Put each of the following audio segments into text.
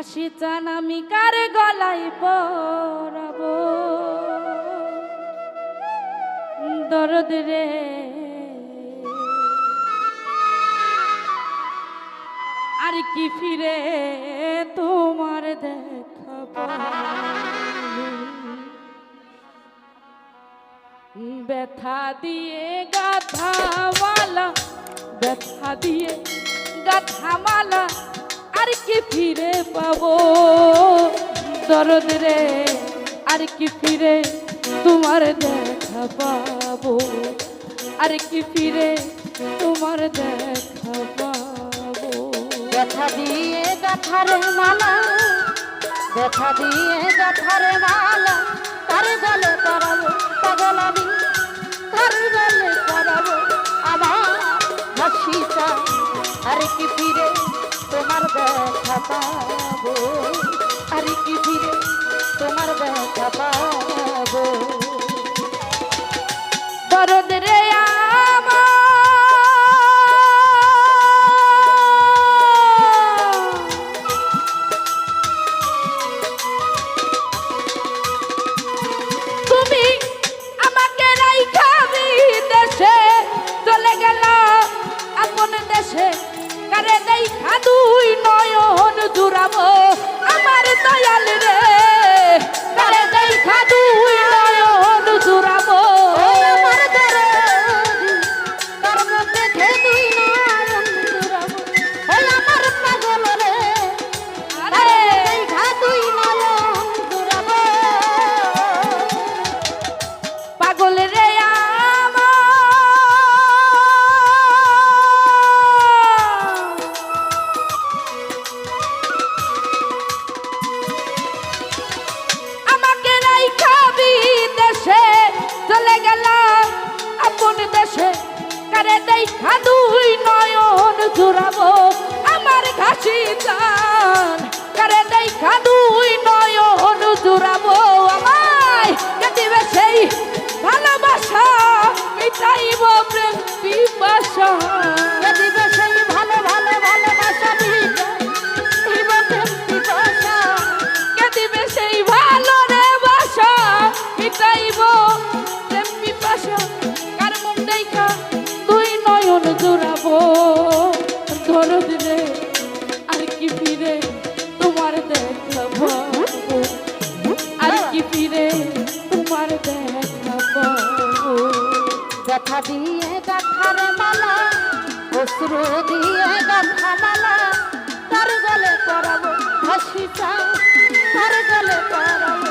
ফাঁসি চান আমি কার গলায় পরাবো? দরদ রে। আর কি ফিরে তোমার দেখাবো? ব্যথা দিয়ে গাথা মালা ব্যথা দিয়ে গাথা মালা আর কি ফিরে পাবো? দরদ রে, আর কি ফিরে তোমার দেখা পাবো? আর কি ফিরে তোমার দেখা পাবো? ব্যথা দিয়ে গাথারে মালা ব্যথা দিয়ে গাথারে মালা, তার গলে করাবো পাগল আমি, তার গলে করাবো আমার হাসিটা আর কি ফিরে পাবো। আরে কি ফিরে তোমার দেখা পাবো? দরদ রে আমার। দুই নয়ন জুড়াবো আমার দয়াল রে। ব্যথা দিয়ে গাথার মালা, অশ্রু দিয়ে গাথা মালা। তার গলে করাবো হাসিটা তার গলে করাবো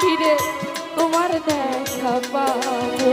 ফিরে তোমার দেখা পাবো।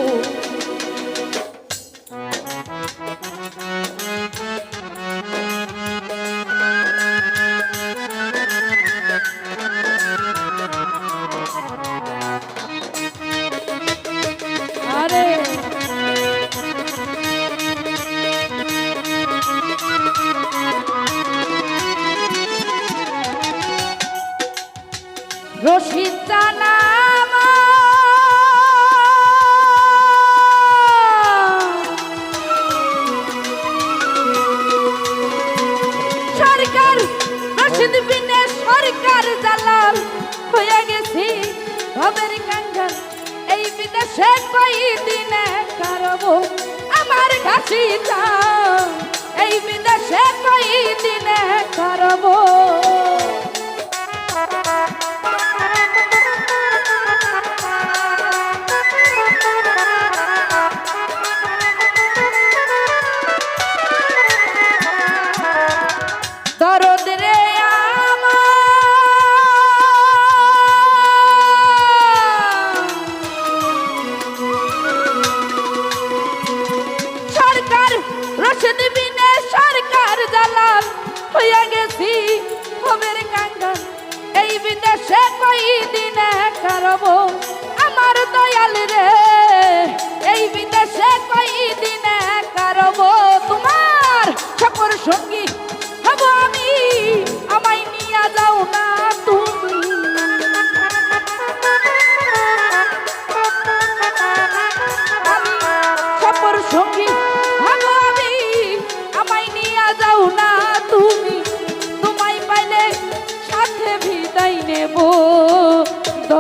বিদেশে কই দিনে কারব? আমার কাছি এই বিদেশে কই দিনে কারব? এই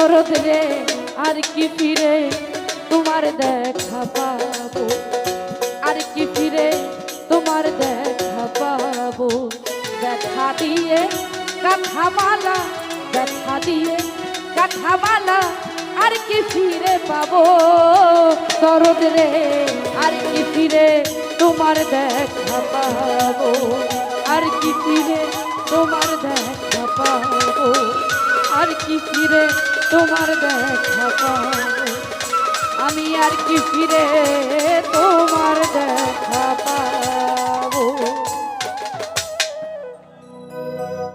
দরদ রে, আর কি ফিরে তোমার দেখা পাবো? আর কি ফিরে তোমার দেখা পাবো? দেখা দিয়ে কথা মালা দেখা দিয়ে কথা মালা আর কি ফিরে পাবো? দরদ রে, আর কি ফিরে তোমার দেখা পাবো? আর কি ফিরে তোমার দেখা পাবো? আর কি ফিরে তোমার দেখা আমি আর কি ফিরে তোমার দেখা পাবো